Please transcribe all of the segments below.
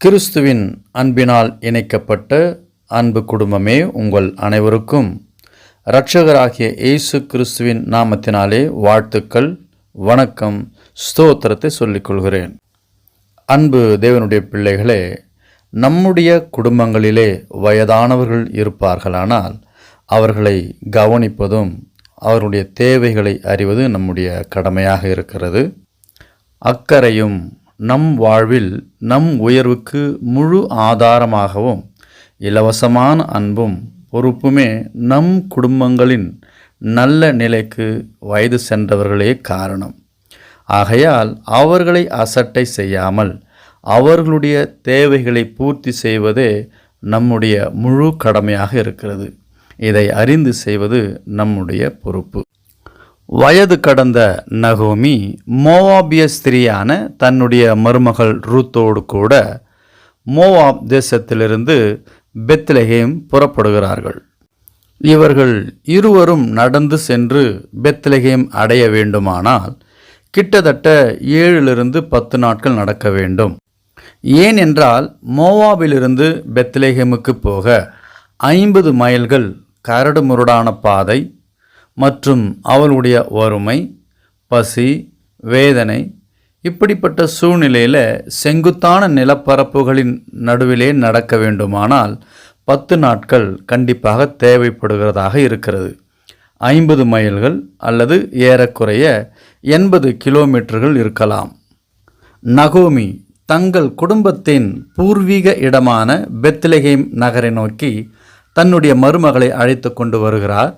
கிறிஸ்துவின் அன்பினால் இணைக்கப்பட்ட அன்பு குடும்பமே உங்கள் அனைவருக்கும். இரட்சகராகிய இயேசு கிறிஸ்துவின் நாமத்தினாலே வாழ்த்துக்கள் வணக்கம் ஸ்தோத்திரத்தை சொல்லிக் கொள்கிறேன். அன்பு தேவனுடைய பிள்ளைகளே நம்முடைய குடும்பங்களிலே வயதானவர்கள் இருப்பார்களானால் அவர்களை கவனிப்பதும் அவர்களுடைய தேவைகளை அறிவது நம்முடைய கடமையாக இருக்கிறது. அக்கறையும் நம் வாழ்வில் நம் உயர்வுக்கு முழு ஆதாரமாகவும் இலவசமான அன்பும் பொறுப்புமே நம் குடும்பங்களின் நல்ல நிலைக்கு வயது சென்றவர்களே காரணம். ஆகையால் அவர்களை அசட்டை செய்யாமல் அவர்களுடைய தேவைகளை பூர்த்தி செய்வதே நம்முடைய முழு கடமையாக இருக்கிறது. இதை அறிந்து செய்வது நம்முடைய பொறுப்பு. வயது கடந்த நகோமி மோவாபிய ஸ்திரியான தன்னுடைய மருமகள் ரூத்தோடு கூட மோவாப் தேசத்திலிருந்து பெத்லஹேம் புறப்படுகிறார்கள். இவர்கள் இருவரும் நடந்து சென்று பெத்லஹேம் அடைய வேண்டுமானால் கிட்டத்தட்ட ஏழிலிருந்து பத்து நாட்கள் நடக்க வேண்டும். ஏனென்றால் மோவாபிலிருந்து பெத்லேஹேமுக்கு போக ஐம்பது மைல்கள் கரடுமுரடான பாதை மற்றும் அவளுடைய வறுமை பசி வேதனை இப்படிப்பட்ட சூழ்நிலையில் செங்குத்தான நிலப்பரப்புகளின் நடுவிலே நடக்க வேண்டுமானால் பத்து நாட்கள் கண்டிப்பாக தேவைப்படுகிறதாக இருக்கிறது. ஐம்பது மைல்கள் அல்லது ஏறக்குறைய எண்பது கிலோமீட்டர்கள் இருக்கலாம். நகோமி தங்கள் குடும்பத்தின் பூர்வீக இடமான பெத்லஹேம் நகரை நோக்கி தன்னுடைய மருமகளை அழைத்து கொண்டு வருகிறார்.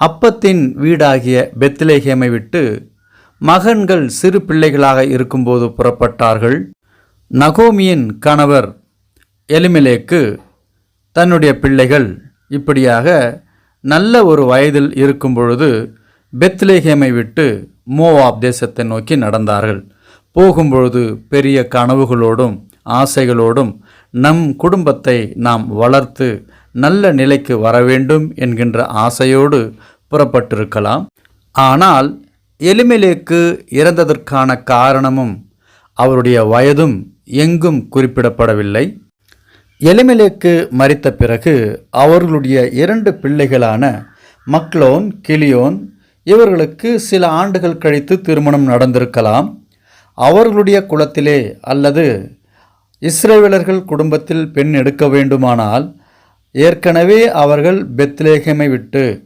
அப்பத்தின் வீடாகிய பெத்லேஹேமை விட்டு மகன்கள் சிறு பிள்ளைகளாக இருக்கும்போது புறப்பட்டார்கள். நகோமியின் கணவர் எலிமிலேக்கு தன்னுடைய பிள்ளைகள் இப்படியாக நல்ல ஒரு வயதில் இருக்கும் பொழுது பெத்லேஹேமை விட்டு மோவாப் தேசத்தை நோக்கி நடந்தார்கள். போகும்பொழுது பெரிய கனவுகளோடும் ஆசைகளோடும் நம் குடும்பத்தை நாம் வளர்த்து நல்ல நிலைக்கு வர வேண்டும் என்கின்ற ஆசையோடு புறப்பட்டிருக்கலாம். ஆனால் எலிமெலேக்கு இறந்ததற்கான காரணமும் அவருடைய வயதும் எங்கும் குறிப்பிடப்படவில்லை. எலிமெலேக்கு மறித்த பிறகு அவர்களுடைய இரண்டு பிள்ளைகளான மக்லோன் கிளியோன் இவர்களுக்கு சில ஆண்டுகள் கழித்து திருமணம் நடந்திருக்கலாம். அவர்களுடைய குலத்திலே அல்லது இஸ்ரேவேலர்கள் குடும்பத்தில் பெண் எடுக்க வேண்டுமானால் ஏற்கனவே அவர்கள் பெத்லேகமை விட்டு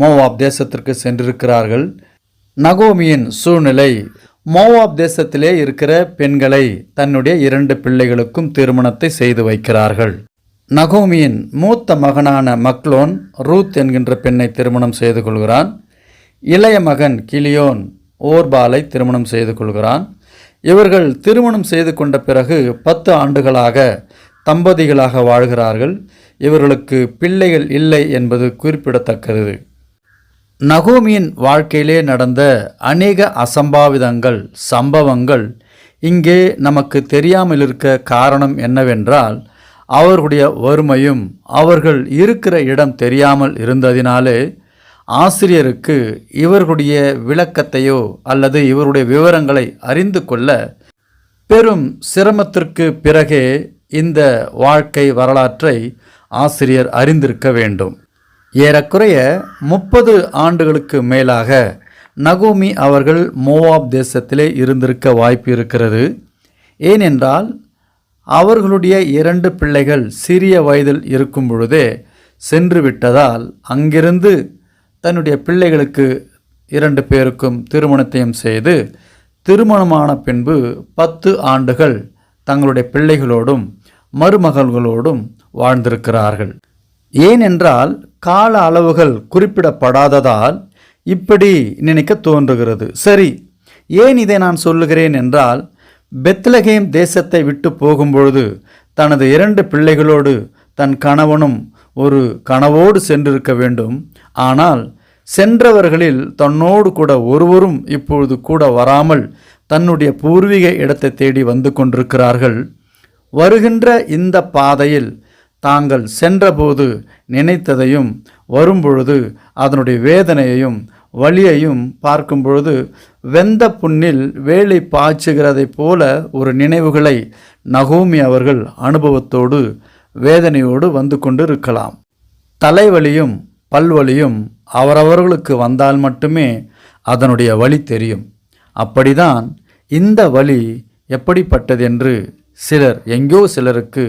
மோவாப் தேசத்திற்கு சென்றிருக்கிறார்கள். நகோமியின் சூழ்நிலை மோவாப் தேசத்திலே இருக்கிற பெண்களை தன்னுடைய இரண்டு பிள்ளைகளுக்கும் திருமணத்தை செய்து வைக்கிறார்கள். நகோமியின் மூத்த மகனான மக்லோன் ரூத் என்கின்ற பெண்ணை திருமணம் செய்து கொள்கிறான். இளைய மகன் கிளியோன் ஓர்பாலை திருமணம் செய்து கொள்கிறான். இவர்கள் திருமணம் செய்து கொண்ட பிறகு பத்து ஆண்டுகளாக தம்பதிகளாக வாழ்கிறார்கள். இவர்களுக்கு பிள்ளைகள் இல்லை என்பது குறிப்பிடத்தக்கது. நகோமியின் வாழ்க்கையிலே நடந்த அநேக அசம்பாவிதங்கள் சம்பவங்கள் இங்கே நமக்கு தெரியாமல் இருக்க காரணம் என்னவென்றால் அவர்களுடைய வறுமையும் அவர்கள் இருக்கிற இடம் தெரியாமல் இருந்ததினாலே ஆசிரியருக்கு இவர்களுடைய விளக்கத்தையோ அல்லது இவருடைய விவரங்களை அறிந்து கொள்ள பெரும் சிரமத்திற்கு பிறகே இந்த வாழ்க்கை வரலாற்றை ஆசிரியர் அறிந்திருக்க வேண்டும். ஏறக்குறைய முப்பது ஆண்டுகளுக்கு மேலாக நகோமி அவர்கள் மோவாப் தேசத்திலே இருந்திருக்க வாய்ப்பு இருக்கிறது. ஏனென்றால் அவர்களுடைய இரண்டு பிள்ளைகள் சிறிய வயதில் இருக்கும் பொழுதே சென்று விட்டதால் அங்கிருந்து தன்னுடைய பிள்ளைகளுக்கு இரண்டு பேருக்கும் திருமணத்தையும் செய்து திருமணமான பின்பு பத்து ஆண்டுகள் தங்களுடைய பிள்ளைகளோடும் மருமகள்களோடும் வாழ்ந்திருக்கிறார்கள். ஏனென்றால் கால அளவுகள் குறிப்பிடப்படாததால் இப்படி நினைக்க தோன்றுகிறது. சரி ஏன் இதை நான் சொல்லுகிறேன் என்றால் பெத்லகேம் தேசத்தை விட்டு போகும்பொழுது தனது இரண்டு பிள்ளைகளோடு தன் கணவனும் ஒரு கனவோடு சென்றிருக்க வேண்டும். ஆனால் சென்றவர்களில் தன்னோடு கூட ஒருவரும் இப்பொழுது கூட வராமல் தன்னுடைய பூர்வீக இடத்தை தேடி வந்து கொண்டிருக்கிறார்கள். வருகின்ற இந்த பாதையில் தாங்கள் சென்றபோது நினைத்ததையும் வரும்பொழுது அதனுடைய வேதனையையும் வழியையும் பார்க்கும் பொழுது வெந்த புண்ணில் வேலை பாய்ச்சுகிறதைப் போல ஒரு நினைவுகளை நகோமி அவர்கள் அனுபவத்தோடு வேதனையோடு வந்து கொண்டு இருக்கலாம் தலைவலியும் பல்வலியும் அவரவர்களுக்கு வந்தால் மட்டுமே அதனுடைய வழி தெரியும். அப்படிதான் இந்த வழி எப்படிப்பட்டது என்று சிலர் எங்கோ சிலருக்கு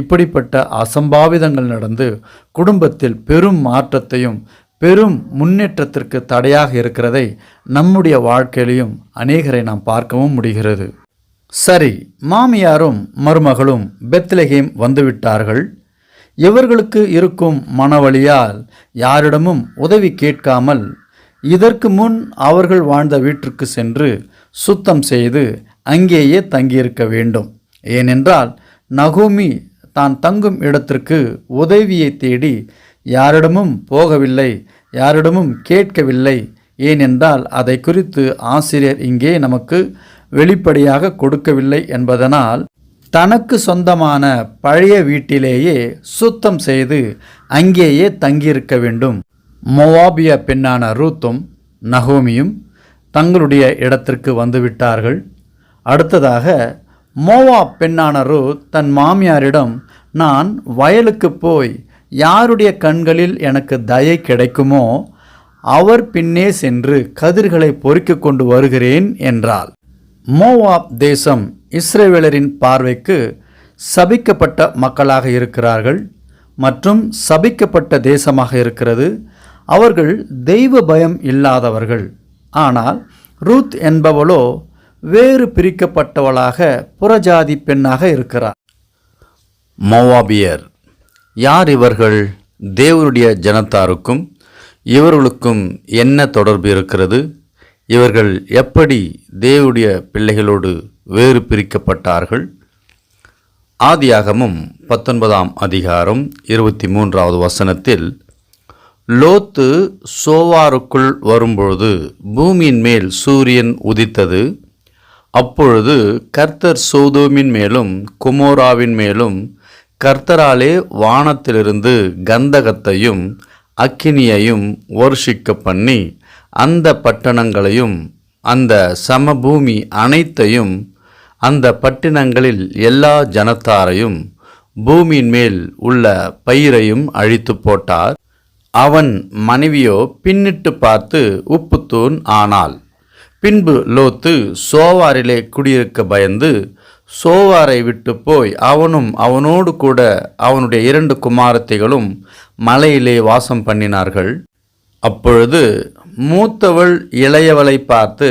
இப்படிப்பட்ட அசம்பாவிதங்கள் நடந்து குடும்பத்தில் பெரும் மாற்றத்தையும் பெரும் முன்னேற்றத்திற்கு தடையாக இருக்கிறதை நம்முடைய வாழ்க்கையிலையும் அநேகரை நாம் பார்க்கவும் முடிகிறது. சரி மாமியாரும் மருமகளும் பெத்லகேம் வந்துவிட்டார்கள். இவர்களுக்கு இருக்கும் மனவழியால் யாரிடமும் உதவி கேட்காமல் இதற்கு முன் அவர்கள் வாழ்ந்த வீட்டிற்கு சென்று சுத்தம் செய்து அங்கேயே தங்கியிருக்க வேண்டும். ஏனென்றால் நகோமி தான் தங்கும் இடத்திற்கு உதவியை தேடி யாரிடமும் போகவில்லை யாரிடமும் கேட்கவில்லை. ஏனென்றால் அதை குறித்து ஆசிரியர் இங்கே நமக்கு வெளிப்படையாக கொடுக்கவில்லை என்பதனால் தனக்கு சொந்தமான பழைய வீட்டிலேயே சுத்தம் செய்து அங்கேயே தங்கியிருக்க வேண்டும். மொவாபிய பெண்ணான ரூத்தும் நகோமியும் தங்களுடைய இடத்திற்கு வந்துவிட்டார்கள். அடுத்ததாக மோவா பெண்ணான ரூத் தன் மாமியாரிடம் நான் வயலுக்கு போய் யாருடைய கண்களில் எனக்கு தயை கிடைக்குமோ அவர் பின்னே சென்று கதிர்களை பொறுக்கிக் கொண்டு வருகிறேன் என்றாள். மோவாப் தேசம் இஸ்ரேவேலரின் பார்வைக்கு சபிக்கப்பட்ட மக்களாக இருக்கிறார்கள் மற்றும் சபிக்கப்பட்ட தேசமாக இருக்கிறது. அவர்கள் தெய்வ பயம் இல்லாதவர்கள். ஆனால் ரூத் என்பவளோ வேறு பிரிக்கப்பட்டவளாக புறஜாதி பெண்ணாக இருக்கிறார். மோவாபியர் யார் இவர்கள்? தேவனுடைய ஜனத்தாருக்கும் இவர்களுக்கும் என்ன தொடர்பு இருக்கிறது? இவர்கள் எப்படி தேவனுடைய பிள்ளைகளோடு வேறு பிரிக்கப்பட்டார்கள்? ஆதியாகமும் பத்தொன்பதாம் அதிகாரம் இருபத்தி மூன்றாவது வசனத்தில் லோத்து சோவாருக்குள் வரும்பொழுது பூமியின் மேல் சூரியன் உதித்தது. அப்பொழுது கர்த்தர் சோதோமின் மேலும் குமோராவின் மேலும் கர்த்தராலே வானத்திலிருந்து கந்தகத்தையும் அக்கினியையும் வருஷிக்க பண்ணி அந்த பட்டணங்களையும் அந்த சமபூமி அனைத்தையும் அந்த பட்டினங்களில் எல்லா ஜனத்தாரையும் பூமியின் மேல் உள்ள பயிரையும் அழித்து போட்டார். அவன் மனைவியோ பின்னிட்டு பார்த்து உப்புத்தூண் ஆனாள். பின்பு லோத்து சோவாரிலே குடியிருக்க பயந்து சோவாரை விட்டு போய் அவனும் அவனோடு கூட அவனுடைய இரண்டு குமாரத்திகளும் மலையிலே வாசம் பண்ணினார்கள். அப்பொழுது மூத்தவள் இளையவளை பார்த்து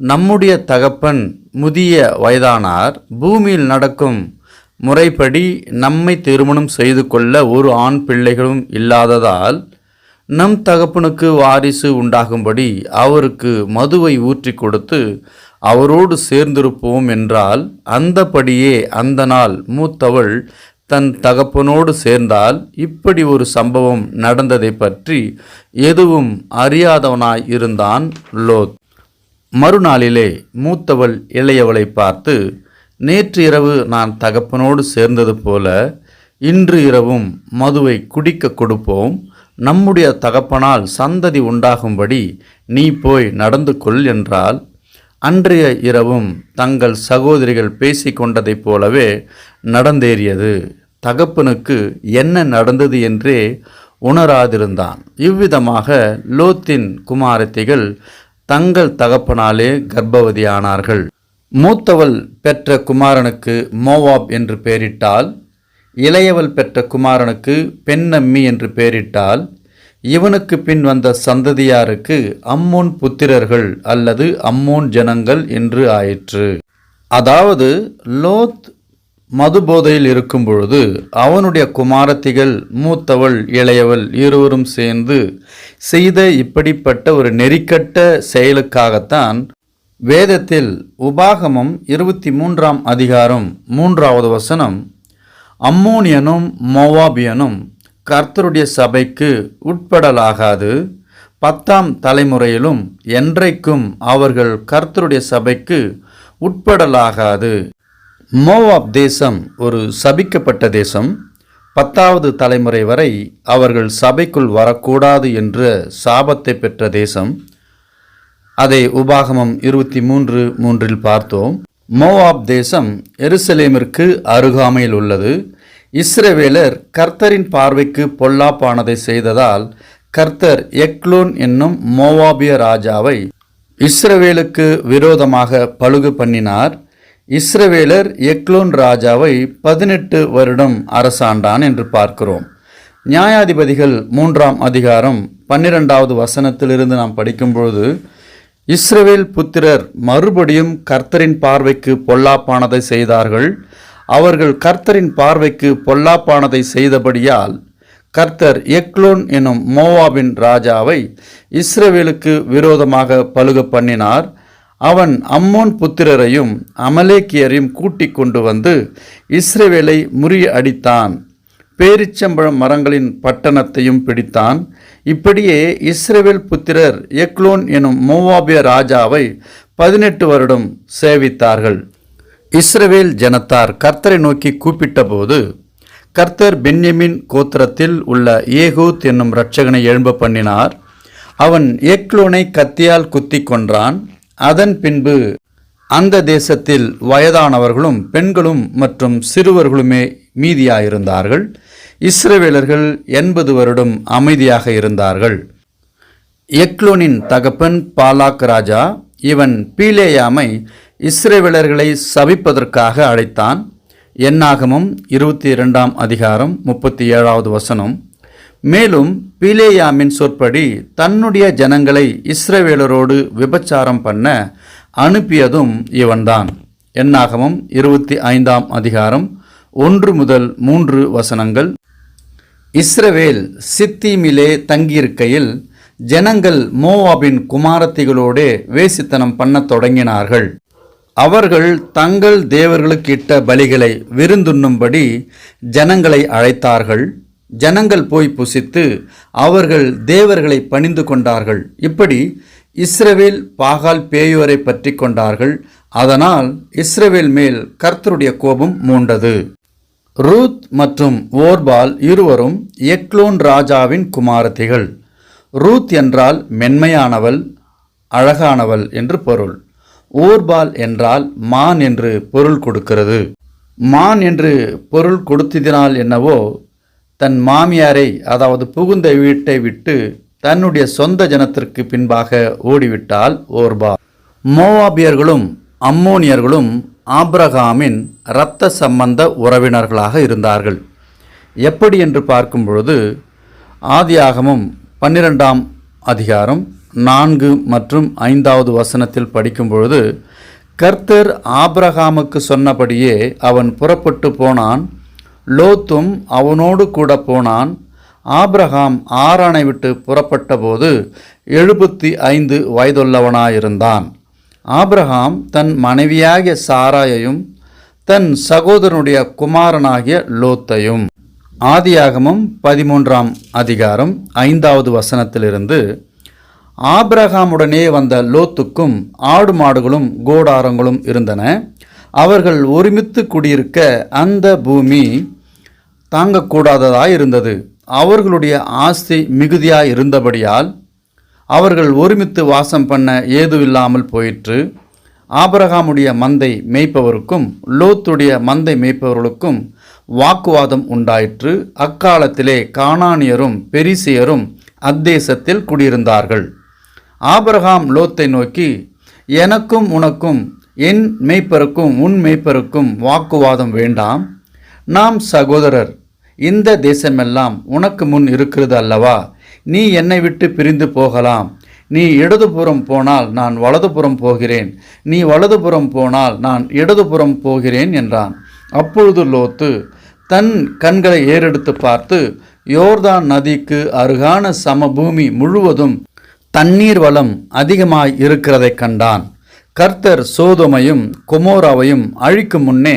நம்முடைய தகப்பன் முதிய வயதானார் பூமியில் நடக்கும் முறைப்படி நம்மை திருமணம் செய்து கொள்ள ஒரு ஆண் பிள்ளைகளும் இல்லாததால் நம் தகப்பனுக்கு வாரிசு உண்டாகும்படி அவருக்கு மதுவை ஊற்றி கொடுத்து அவரோடு சேர்ந்திருப்போம் என்றால் அந்தபடியே அந்த நாள் மூத்தவள் தன் தகப்பனோடு சேர்ந்தால் இப்படி ஒரு சம்பவம் நடந்ததை பற்றி எதுவும் அறியாதவனாய் இருந்தான் லோத். மறுநாளிலே மூத்தவள் இளையவளை பார்த்து நேற்று இரவு நான் தகப்பனோடு சேர்ந்தது போல இன்று இரவும் மதுவை குடிக்க கொடுப்போம். நம்முடைய தகப்பனால் சந்ததி உண்டாகும்படி நீ போய் நடந்து கொள் என்றால் அன்றைய இரவும் தங்கள் சகோதரிகள் பேசிக்கொண்டதைப் போலவே நடந்தேறியது. தகப்பனுக்கு என்ன நடந்தது என்றே உணராதிருந்தான். இவ்விதமாக லோத்தின் குமாரத்திகள் தங்கள் தகப்பனாலே கர்ப்பவதியானார்கள். மூத்தவள் பெற்ற குமாரனுக்கு மோவாப் என்று பெயரிட்டால் இளையவள் பெற்ற குமாரனுக்கு பெண்ணம்மி என்று பெயரிட்டால் இவனுக்கு பின் வந்த சந்ததியாருக்கு அம்மோன் புத்திரர்கள் அல்லது அம்மோன் ஜனங்கள் என்று ஆயிற்று. அதாவது லோத் மதுபோதையில் இருக்கும் பொழுது அவனுடைய குமாரத்திகள் மூத்தவள் இளையவள் இருவரும் சேர்ந்து செய்த இப்படிப்பட்ட ஒரு நெறிக்கட்ட செயலுக்காகத்தான் வேதத்தில் உபாகமம் இருபத்தி மூன்றாம் அதிகாரம் மூன்றாவது வசனம் அம்மோனியனும் மோவாபியனும் கர்த்தருடைய சபைக்கு உட்படலாகாது. பத்தாம் தலைமுறையிலும் என்றைக்கும் அவர்கள் கர்த்தருடைய சபைக்கு உட்படலாகாது. மோவாப் தேசம் ஒரு சபிக்கப்பட்ட தேசம். பத்தாவது தலைமுறை வரை அவர்கள் சபைக்குள் வரக்கூடாது என்ற சாபத்தை பெற்ற தேசம். அதை உபாகமம் இருபத்தி மூன்று மூன்றில் பார்த்தோம். மோவாப் தேசம் எருசலேமிற்கு அருகாமையில் உள்ளது. இஸ்ரவேலர் கர்த்தரின் பார்வைக்கு பொல்லாப்பானதை செய்ததால் கர்த்தர் எக்லோன் என்னும் மோவாபிய ராஜாவை இஸ்ரவேலுக்கு விரோதமாக பழுகு பண்ணினார். இஸ்ரவேலர் எக்லோன் ராஜாவை பதினெட்டு வருடம் அரசாண்டான் என்று பார்க்கிறோம். நியாயாதிபதிகள் மூன்றாம் அதிகாரம் பன்னிரெண்டாவது வசனத்திலிருந்து நாம் படிக்கும்பொழுது இஸ்ரவேல் புத்திரர் மறுபடியும் கர்த்தரின் பார்வைக்கு பொல்லாப்பானதை செய்தார்கள். அவர்கள் கர்த்தரின் பார்வைக்கு பொல்லாப்பானதை செய்தபடியால் கர்த்தர் எக்லோன் எனும் மோவாபின் ராஜாவை இஸ்ரவேலுக்கு விரோதமாக பழுக பண்ணினார். அவன் அம்மோன் புத்திரரையும் அமலேக்கியரையும் கூட்டிக் கொண்டு வந்து இஸ்ரவேலை முறியடித்தான். பேரிச்சம்பழம் மரங்களின் பட்டணத்தையும் பிடித்தான். இப்படியே இஸ்ரேவேல் புத்திரர் எக்லோன் எனும் மோவாபிய ராஜாவை பதினெட்டு வருடம் சேவித்தார்கள். இஸ்ரவேல் ஜனத்தார் கர்த்தரை நோக்கி கூப்பிட்டபோது கர்த்தர் பென்யமின் கோத்திரத்தில் உள்ள ஏகூத் என்னும் இரட்சகனை எழும்ப பண்ணினார். அவன் எக்லோனை கத்தியால் குத்திக் கொன்றான். அதன் பின்பு அந்த தேசத்தில் வயதானவர்களும் பெண்களும் மற்றும் சிறுவர்களுமே மீதியாயிருந்தார்கள். இஸ்ரவேலர்கள் எண்பது வருடம் அமைதியாக இருந்தார்கள். எக்லோனின் தகப்பன் பாலாக் ராஜா இவன் பீலேயாமை இஸ்ரேவேலர்களை சபிப்பதற்காக அழைத்தான். எண்ணாகமும் இருபத்தி இரண்டாம் அதிகாரம் முப்பத்தி ஏழாவது வசனம். மேலும் பீலேயாமின் சொற்படி தன்னுடைய ஜனங்களை இஸ்ரவேலரோடு விபச்சாரம் பண்ண அனுப்பியதும் இவன்தான். எண்ணாகமும் இருபத்தி ஐந்தாம் அதிகாரம் ஒன்று முதல் மூன்று வசனங்கள். இஸ்ரவேல் சித்தீமிலே தங்கியிருக்கையில் ஜனங்கள் மோவாபின் குமாரத்திகளோடே வேசித்தனம் பண்ணத் தொடங்கினார்கள். அவர்கள் தங்கள் தேவர்களுக்கு இட்ட பலிகளை விருந்துண்ணும்படி ஜனங்களை அழைத்தார்கள். ஜனங்கள் போய் புசித்து அவர்கள் தேவர்களை பணிந்து கொண்டார்கள். இப்படி இஸ்ரவேல் பாகால் பேயோரை பற்றி கொண்டார்கள். அதனால் இஸ்ரவேல் மேல் கர்த்தருடைய கோபம் மூண்டது. ரூத் மற்றும் ஓர்பால் இருவரும் எக்லோன் ராஜாவின் குமாரத்திகள். ரூத் என்றால் மென்மையானவள் அழகானவள் என்று பொருள். ஓர்பால் என்றால் மான் என்று பொருள் கொடுக்கிறது. மான் என்று பொருள் கொடுத்ததினால் என்னவோ தன் மாமியாரை அதாவது புகுந்த வீட்டை விட்டு தன்னுடைய சொந்த ஜனத்திற்கு பின்பாக ஓடிவிட்டால் ஓர்பா மோவாபியர்களும் அம்மோனியர்களும் ஆப்ரகாமின் இரத்த சம்பந்த உறவினர்களாக இருந்தார்கள். எப்படி என்று பார்க்கும் பொழுது ஆதியாகமும் பன்னிரெண்டாம் அதிகாரம் நான்கு மற்றும் ஐந்தாவது வசனத்தில் படிக்கும் பொழுது கர்த்தர் ஆபிரகாமுக்கு சொன்னபடியே அவன் புறப்பட்டு போனான். லோத்தும் அவனோடு கூட போனான். ஆப்ரஹாம் ஆரானை விட்டு புறப்பட்டபோது எழுபத்தி ஐந்து வயதுள்ளவனாயிருந்தான். ஆப்ரஹாம் தன் மனைவியாகிய சாராயையும் தன் சகோதரனுடைய குமாரனாகிய லோத்தையும். ஆதியாகமம் பதிமூன்றாம் அதிகாரம் ஐந்தாவது வசனத்திலிருந்து ஆப்ரஹாமுடனே வந்த லோத்துக்கும் ஆடு மாடுகளும் கோடாரங்களும் இருந்தன. அவர்கள் ஒருமித்து குடியிருக்க அந்த பூமி தாங்கக்கூடாததாய் இருந்தது அவர்களுடைய ஆஸ்தி மிகுதியாய் இருந்தபடியால் அவர்கள் ஒருமித்து வாசம் பண்ண ஏதுவில்லாமல் போயிற்று. ஆபரகாமுடைய மந்தை மேய்ப்பவருக்கும் லோத்துடைய மந்தை மேய்ப்பவர்களுக்கும் வாக்குவாதம் உண்டாயிற்று. அக்காலத்திலே கானானியரும் பெரிசியரும் அத்தேசத்தில் குடியிருந்தார்கள். ஆபரகாம் லோத்தை நோக்கி எனக்கும் உனக்கும் என் மெய்ப்பருக்கும் உன் மெய்ப்பருக்கும் வாக்குவாதம் வேண்டாம். நாம் சகோதரர் இந்த தேசமெல்லாம் உனக்கு முன் இருக்கிறது அல்லவா? நீ என்னை விட்டு பிரிந்து போகலாம். நீ இடதுபுறம் போனால் நான் வலதுபுறம் போகிறேன். நீ வலதுபுறம் போனால் நான் இடதுபுறம் போகிறேன் என்றான். அப்பொழுது லோத்து தன் கண்களை ஏறெடுத்து பார்த்து யோர்தான் நதிக்கு அருகான சமபூமி முழுவதும் தண்ணீர் வளம் அதிகமாய் இருக்கிறதைக் கண்டான். கர்த்தர் சோதோமையும் கொமோராவையும் அழிக்கும் முன்னே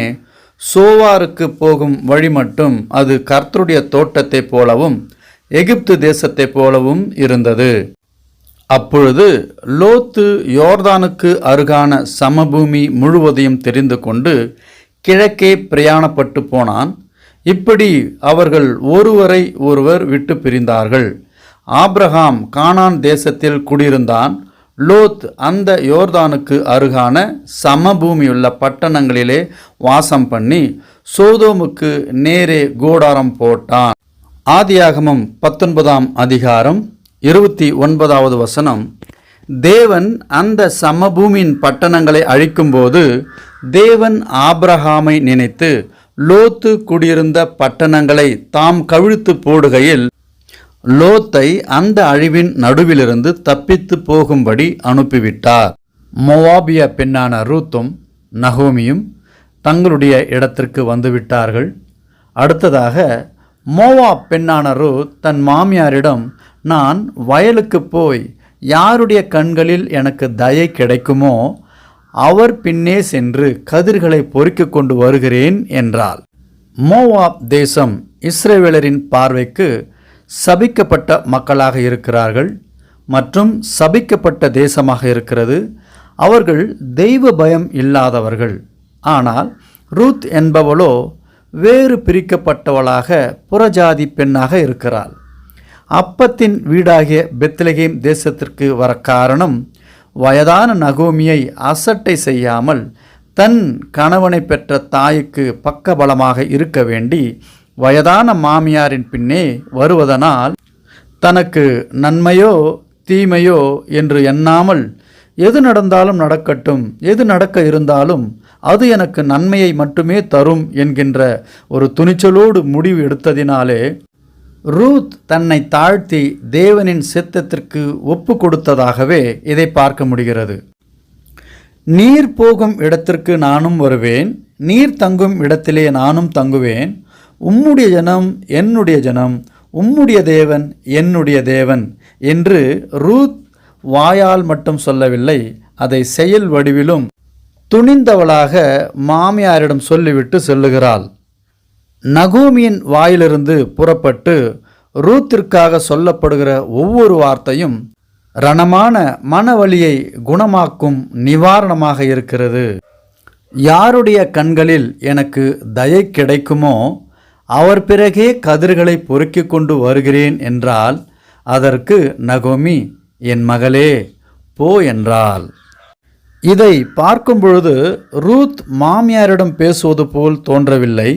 சோவாருக்கு போகும் வழி மட்டும் அது கர்த்தருடைய தோட்டத்தைப் போலவும் எகிப்து தேசத்தைப் போலவும் இருந்தது. அப்பொழுது லோத்து யோர்தானுக்கு அருகான சமபூமி முழுவதையும் தெரிந்து கொண்டு கிழக்கே பிரயாணப்பட்டு போனான். இப்படி அவர்கள் ஒருவரை ஒருவர் விட்டு பிரிந்தார்கள். ஆப்ரஹாம் கானான் தேசத்தில் குடியிருந்தான். லோத் அந்த யோர்தானுக்கு அருகான சமபூமியுள்ள பட்டணங்களிலே வாசம் பண்ணி சோதோமுக்கு நேரே கோடாரம் போட்டான். ஆதியாகமம் பத்தொன்பதாம் அதிகாரம் இருபத்தி ஒன்பதாவது வசனம். தேவன் அந்த சமபூமியின் பட்டணங்களை அழிக்கும்போது தேவன் ஆப்ரஹாமை நினைத்து லோத்து குடியிருந்த பட்டணங்களை தாம் கவிழ்த்து போடுகையில் லோத்தை அந்த அழிவின் நடுவிலிருந்து தப்பித்து போகும்படி அனுப்பிவிட்டார். மொவாபிய பெண்ணான ரூத்தும் நகோமியும் தங்களுடைய இடத்திற்கு வந்துவிட்டார்கள். அடுத்ததாக மோவாப் பெண்ணான ரூத் தன் மாமியாரிடம் நான் வயலுக்கு போய் யாருடைய கண்களில் எனக்கு தயை கிடைக்குமோ அவர் பின்னே சென்று கதிர்களை பொறுக்கிக் கொண்டு வருகிறேன் என்றாள். மோவாப் தேசம் இஸ்ரேவேலரின் பார்வைக்கு சபிக்கப்பட்ட மக்களாக இருக்கிறார்கள் மற்றும் சபிக்கப்பட்ட தேசமாக இருக்கிறது. அவர்கள் தெய்வ பயம் இல்லாதவர்கள். ஆனால் ரூத் என்பவளோ வேறு பிரிக்கப்பட்டவளாக புறஜாதி பெண்ணாக இருக்கிறாள். அப்பத்தின் வீடாகிய பெத்லகேம் தேசத்திற்கு வர காரணம் வயதான நகோமியை அசட்டை செய்யாமல் தன் கணவனை பெற்ற தாய்க்கு பக்கபலமாக இருக்க வேண்டி வயதான மாமியாரின் பின்னே வருவதனால் தனக்கு நன்மையோ தீமையோ என்று எண்ணாமல் எது நடந்தாலும் நடக்கட்டும் எது நடக்க இருந்தாலும் அது எனக்கு நன்மையை மட்டுமே தரும் என்கின்ற ஒரு துணிச்சலோடு முடிவு எடுத்ததினாலே ரூத் தன்னை தாழ்த்தி தேவனின் சித்தத்திற்கு ஒப்பு கொடுத்ததாகவே இதை பார்க்க முடிகிறது. நீர் போகும் இடத்திற்கு நானும் வருவேன் நீர் தங்கும் இடத்திலே நானும் தங்குவேன் உம்முடைய ஜனம் என்னுடைய ஜனம் உம்முடைய தேவன் என்னுடைய தேவன் என்று ரூத் வாயால் மட்டும் சொல்லவில்லை அதை செயல் வடிவிலும் துணிந்தவளாக மாமியாரிடம் சொல்லிவிட்டு செல்லுகிறாள். நகூமியின் வாயிலிருந்து புறப்பட்டு ரூத்திற்காக சொல்லப்படுகிற ஒவ்வொரு வார்த்தையும் ரணமான மனவலியை குணமாக்கும் நிவாரணமாக இருக்கிறது. யாருடைய கண்களில் எனக்கு தயை கிடைக்குமோ அவர் பிறகே கதிர்களை பொறுக்கி கொண்டு வருகிறேன் என்றால் அதற்கு நகோமி என் மகளே போ என்றாள். இதை பார்க்கும் பொழுது ரூத் மாமியாரிடம் பேசுவது போல் தோன்றவில்லை.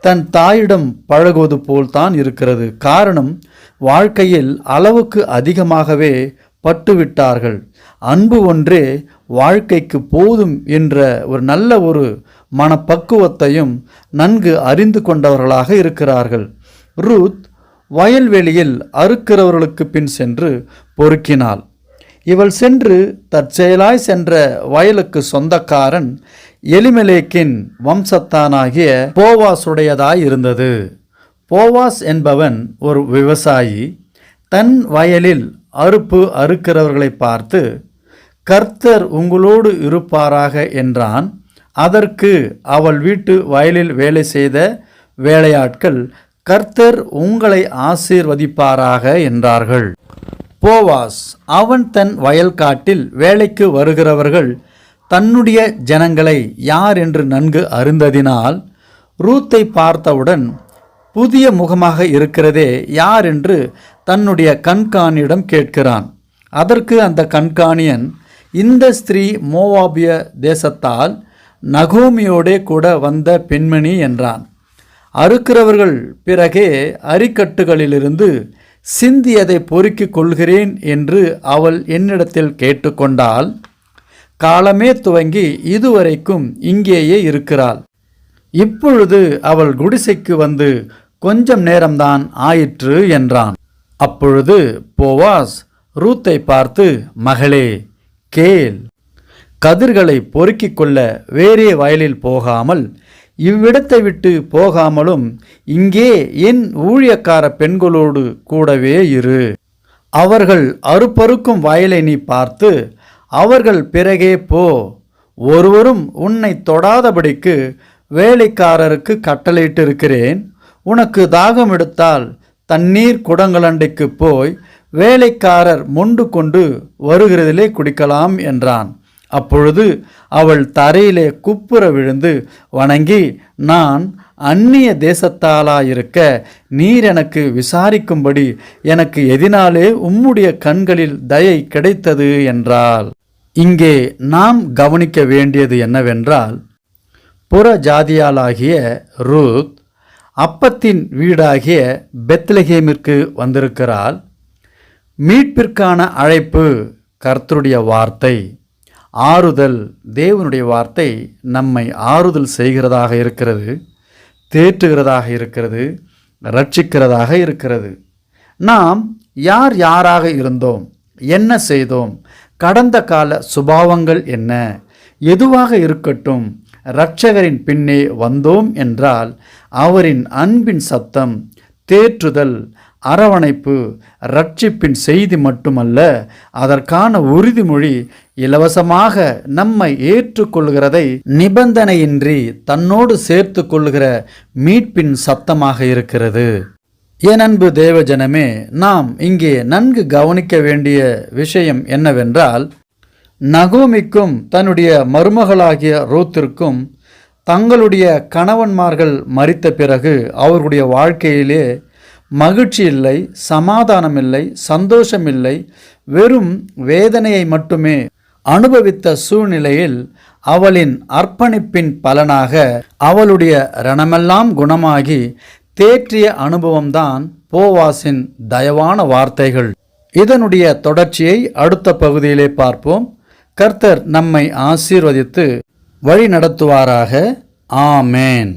தன் தாயிடம் பழகுவது போல் தான் இருக்கிறது. காரணம் வாழ்க்கையில் அளவுக்கு அதிகமாகவே பட்டுவிட்டார்கள். அன்பு ஒன்றே வாழ்க்கைக்கு போதும் என்ற ஒரு நல்ல ஒரு மனப்பக்குவத்தையும் நன்கு அறிந்து கொண்டவர்களாக இருக்கிறார்கள். ரூத் வயல்வெளியில் அறுக்கிறவர்களுக்கு பின் சென்று பொறுக்கினாள். இவள் சென்று தற்செயலாய் சென்ற வயலுக்கு சொந்தக்காரன் எலிமெலேக்கின் வம்சத்தானாகிய போவாசுடையதாய் இருந்தது. போவாஸ் என்பவன் ஒரு விவசாயி. தன் வயலில் அறுப்பு அறுக்கிறவர்களை பார்த்து கர்த்தர் உங்களோடு இருப்பாராக என்றான். அதற்கு அவள் வீட்டு வயலில் வேலை செய்த வேலையாட்கள் கர்த்தர் உங்களை ஆசீர்வதிப்பாராக என்றார்கள். போவாஸ் அவன் தன் வயல்காட்டில் வேலைக்கு வருகிறவர்கள் தன்னுடைய ஜனங்களை யார் என்று நன்கு அறிந்ததினால் ரூத்தை பார்த்தவுடன் புதிய முகமாக இருக்கிறதே யார் என்று தன்னுடைய கண்காணியிடம் கேட்கிறான். அதற்கு அந்த கண்காணியன் இந்த ஸ்திரீ மோவாபிய தேசத்தால் நகோமியோடே கூட வந்த பெண்மணி என்றான். அறுக்கிறவர்கள் பிறகே அரிக்கட்டுகளிலிருந்து சிந்தியதை பொறுக்கிக் கொள்கிறேன் என்று அவள் என்னிடத்தில் கேட்டுக்கொண்டால் காலமே துவங்கி இதுவரைக்கும் இங்கேயே இருக்கிறாள். இப்பொழுது அவள் குடிசைக்கு வந்து கொஞ்சம் நேரம்தான் ஆயிற்று என்றான். அப்பொழுது போவாஸ் ரூத்தை பார்த்து மகளே கேள். கதிர்களை பொறுக்கிக் கொள்ள வேறே வயலில் போகாமல் இவ்விடத்தை விட்டு போகாமலும் இங்கே என் ஊழியக்கார பெண்களோடு கூடவே இரு. அவர்கள் அறுப்பறுக்கும் வயலை நீ பார்த்து அவர்கள் பிறகே போ. ஒருவரும் உன்னை தொடாதபடிக்கு வேலைக்காரருக்கு கட்டளையிட்டிருக்கிறேன். உனக்கு தாகம் எடுத்தால் தண்ணீர் குடங்களண்டைக்கு போய் வேலைக்காரர் மொண்டு கொண்டு வருகிறதிலே குடிக்கலாம் என்றான். அப்பொழுது அவள் தரையிலே குப்புற விழுந்து வணங்கி நான் அந்நிய தேசத்தாலாயிருக்க நீர் எனக்கு விசாரிக்கும்படி எனக்கு எதினாலே உம்முடைய கண்களில் தயை கிடைத்தது என்றால் இங்கே நாம் கவனிக்க வேண்டியது என்னவென்றால் புற ஜாதியாளாகிய ரூத் அப்பத்தின் வீடாகிய பெத்லஹேமிற்கு வந்திருக்கிறாள். மீட்பிற்கான அழைப்பு கர்த்தருடைய வார்த்தை. ஆறுதல் தேவனுடைய வார்த்தை நம்மை ஆறுதல் செய்கிறதாக இருக்கிறது தேற்றுகிறதாக இருக்கிறது ரட்சிக்கிறதாக இருக்கிறது. நாம் யார் யாராக இருந்தோம் என்ன செய்தோம் கடந்த கால சுபாவங்கள் என்ன எதுவாக இருக்கட்டும் இரட்சகரின் பின்னே வந்தோம் என்றால் அவரின் அன்பின் சத்தம் தேற்றுதல் அரவணைப்பு ரட்சிப்பின் செய்தி மட்டுமல்ல அதற்கான உறுதிமொழி இலவசமாக நம்மை ஏற்றுக்கொள்கிறதை நிபந்தனையின்றி தன்னோடு சேர்த்து கொள்கிற மீட்பின் சத்தமாக இருக்கிறது. என் அன்பு தேவஜனமே நாம் இங்கே நன்கு கவனிக்க வேண்டிய விஷயம் என்னவென்றால் நகோமிக்கும் தன்னுடைய மருமகளாகிய ரூத்திற்கும் தங்களுடைய கணவன்மார்கள் மறித்த பிறகு அவர்களுடைய வாழ்க்கையிலே மகிழ்ச்சி இல்லை சமாதானம் இல்லை சந்தோஷம் இல்லை வெறும் வேதனையை மட்டுமே அனுபவித்த சூழ்நிலையில் அவளின் அர்ப்பணிப்பின் பலனாக அவளுடைய ரணமெல்லாம் குணமாகி தேற்றிய அனுபவம்தான் போவாசின் தயவான வார்த்தைகள். இதனுடைய தொடர்ச்சியை அடுத்த பகுதியிலே பார்ப்போம். கர்த்தர் நம்மை ஆசீர்வதித்து வழி நடத்துவாராக ஆமேன்.